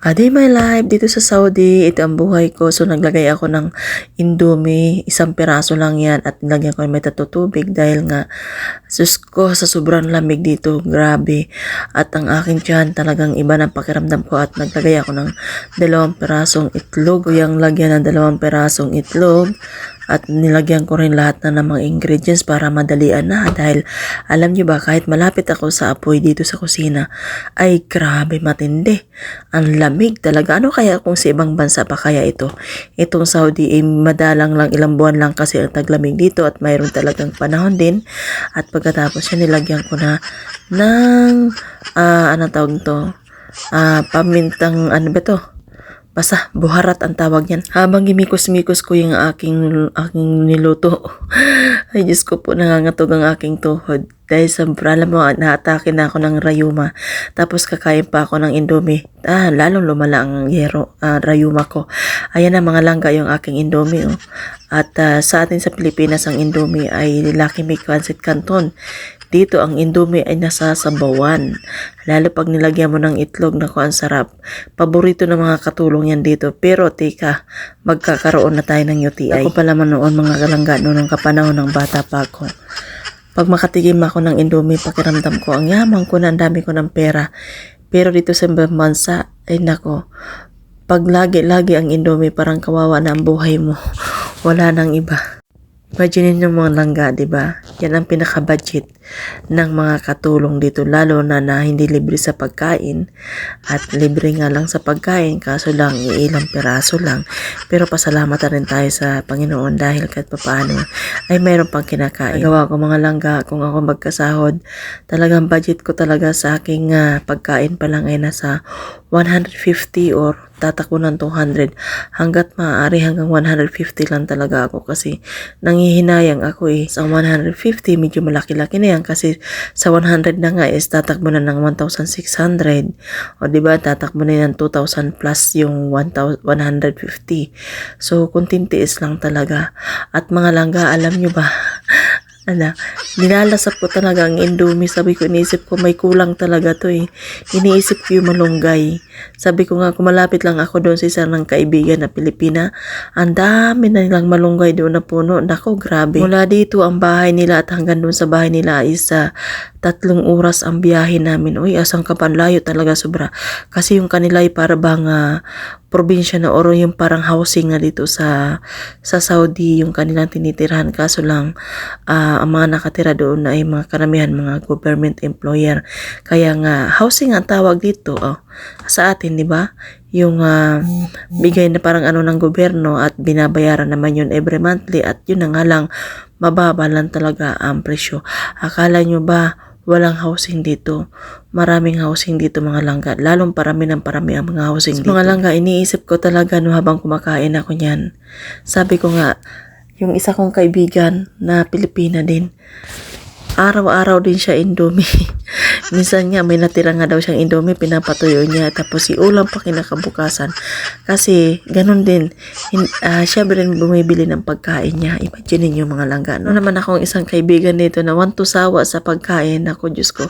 A day my life dito sa Saudi, ito ang buhay ko. So naglagay ako ng Indomie, isang piraso lang yan at nilagyan ko may tatutubig dahil nga sus ko sa sobrang lamig dito, grabe. At ang aking tiyan talagang iba ng pakiramdam ko at naglagay ako ng dalawang pirasong itlog. Yung lagyan ng dalawang pirasong itlog at nilagyan ko rin lahat na ng mga ingredients para madalian na dahil alam niyo ba kahit malapit ako sa apoy dito sa kusina ay grabe matindi. Ang lamig talaga. Ano kaya kung sa ibang bansa pa kaya ito? Itong Saudi ay madalang lang ilang buwan lang kasi ang taglamig dito at mayroon talagang panahon din. At pagkatapos siya nilagyan ko na ng ah ano tawag to? Ah, pamintang ano ba to? Basta buharat ang tawag yan. Habang gimikos-mikos ko yung aking, aking niluto. Ay Diyos ko po, nangangatog ang aking tuhod. Dahil sa alam mo, naatake na ako ng rayuma. Tapos kakain pa ako ng indomie. Ah, lalong lumala ang yero, ah, rayuma ko. Ayan na mga langga yung aking indomie. Oh. At ah, sa atin sa Pilipinas, ang indomie ay Lucky Make Pancit Canton. Dito, ang indomie ay nasasabawan. Lalo pag nilagyan mo ng itlog na ang sarap. Paborito ng mga katulong yan dito. Pero teka, magkakaroon na tayo ng UTI. Ako pala man noon mga kalangga noon ng kapanahon ng bata pa ako. Pag makatigim ako ng indomie, pakiramdam ko, ang yaman ko na, ang dami ko ng pera. Pero dito sa bansa, ay nako, pag lagi-lagi ang indomie, parang kawawa na ang buhay mo. Wala nang iba. Imagine yung mga langga, ba? Yan ang pinaka-budget ng mga katulong dito, lalo na na hindi libre sa pagkain at libre nga lang sa pagkain, kaso lang ilang piraso lang. Pero pasalamatan rin tayo sa Panginoon dahil kahit papaano ay mayroon pang kinakain. Gawa ko mga langga, kung ako magkasahod, talagang budget ko talaga sa aking ah, pagkain pa lang ay nasa 150 or tatakbo ng 200 hanggat maaari hanggang 150 lang talaga ako kasi nangihinayang ako eh sa 150 medyo malaki-laki na yan kasi sa 100 na nga is tatakbo na ng 1,600 o ba? Tatakbo na yan 2,000 plus yung 1,000 150 so kuntintiis lang talaga. At mga langga alam nyo ba ano, nilalasap ko talaga ang indomie. Sabi ko, iniisip ko, may kulang talaga to eh. Iniisip ko yung malunggay. Sabi ko nga, kung malapit lang ako doon sa isa ng kaibigan na Pilipina, ang dami na nilang malunggay doon na puno. Nako, grabe. Mula dito, ang bahay nila at hanggang doon sa bahay nila is uh, tatlong oras ang biyahe namin. Uy, asang kapanlayo talaga sobra. Kasi yung kanila ay para bang uh, probinsya na oro yung parang housing na dito sa sa Saudi yung kanilang tinitirahan kaso lang uh, ang mga nakatira doon ay mga karamihan mga government employer kaya nga housing ang tawag dito oh, sa atin di ba yung uh, bigay na parang ano ng gobyerno at binabayaran naman yun every monthly at yun na nga lang mababa lang talaga ang presyo akala nyo ba walang housing dito. Maraming housing dito mga langga. Lalong parami ng parami ang mga housing dito. Mga langga, iniisip ko talaga no habang kumakain ako niyan. Sabi ko nga, yung isa kong kaibigan na Pilipina din, araw-araw din siya indomie. Minsan nga may natira nga daw siyang indomie, pinapatuyo niya tapos si ulam pa kinakabukasan. Kasi ganun din, hin, uh, siya rin bumibili ng pagkain niya. Imagine niyo mga langga. No naman akong isang kaibigan dito na want to sawa sa pagkain. Ako, Diyos ko,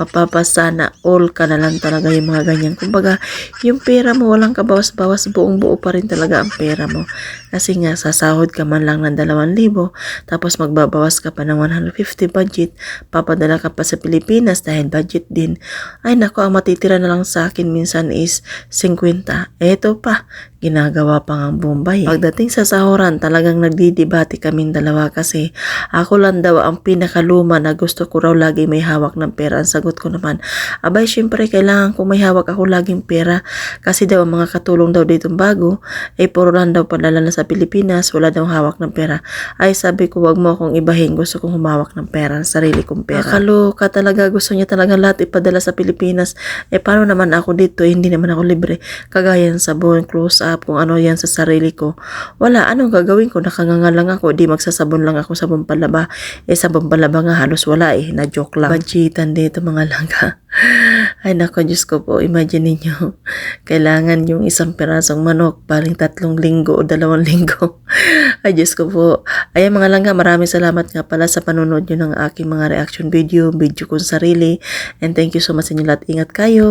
mapapasana all ka na lang talaga yung mga ganyan. Kumbaga, yung pera mo walang kabawas-bawas, buong buo pa rin talaga ang pera mo. Kasi nga, sasahod ka man lang ng 2,000, tapos magbabawas ka pa ng 150 budget, papadala ka pa sa Pilipinas dahil budget din. Ay nako, ang matitira na lang sa akin minsan is 50. Eto pa, ginagawa pa ng Bombay. Pagdating sa sahuran, talagang nagdidibati kaming dalawa kasi ako lang daw ang pinakaluma na gusto ko raw lagi may hawak ng pera. Ang sagot ko naman, abay syempre kailangan ko may hawak ako laging pera kasi daw ang mga katulong daw dito bago ay puro lang daw padala na sa Pilipinas, wala daw hawak ng pera. Ay sabi ko, wag mo akong ibahin, gusto kong humawak ng pera, sarili kong pera. Nakaloka talaga, gusto niya talaga lahat ipadala sa Pilipinas. Eh paano naman ako dito, eh, hindi naman ako libre. Kagaya ng sabon, close kung ano yan sa sarili ko. Wala, anong gagawin ko? Nakanganga lang ako, di magsasabon lang ako sa palaba. Eh sabon palaba nga halos wala eh, na joke lang. Bajitan dito mga langga. Ay nako, Diyos ko po, imagine niyo kailangan yung isang pirasong manok, paling tatlong linggo o dalawang linggo. Ay Diyos ko po. Ay mga langga, maraming salamat nga pala sa panonood nyo ng aking mga reaction video, video kong sarili. And thank you so much sa inyo lahat. Ingat kayo.